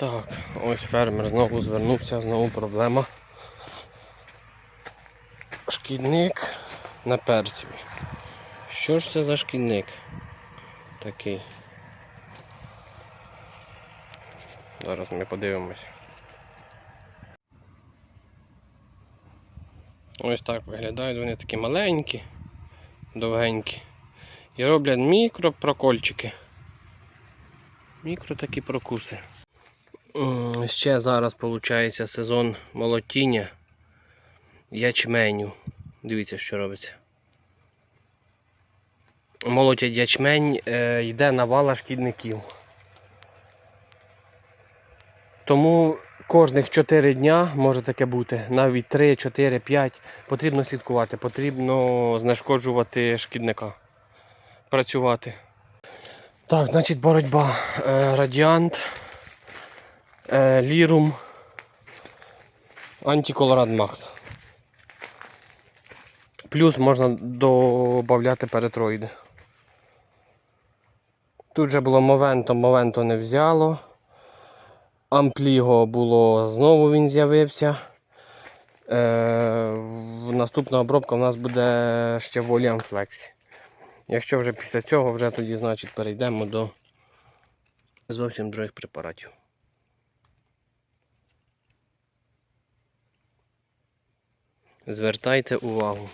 Так, ось фермер знову звернувся, знову проблема. Шкідник на перцю. Що ж це за шкідник такий? Зараз ми подивимось. Ось так виглядають, вони такі маленькі, довгенькі. І роблять мікропрокольчики. Мікро такі прокуси. Ще зараз виходить сезон молотіння ячменю. Дивіться, що робиться. Молотять ячмень, е, йде навала шкідників. Тому кожних 4 дня може таке бути, навіть 3, 4, 5. Потрібно слідкувати, потрібно знешкоджувати шкідника. Працювати. Так, значить боротьба. Е, радіант, лірум, антиколорад Макс. Плюс можна додати перетроїди. Тут вже було Мовенто, Мовенто не взяло. Ампліго було, знову він з'явився. Е, наступна обробка у нас буде ще в Оліан Флексі. Якщо вже після цього, вже тоді значить перейдемо до зовсім других препаратів. Звертайте увагу.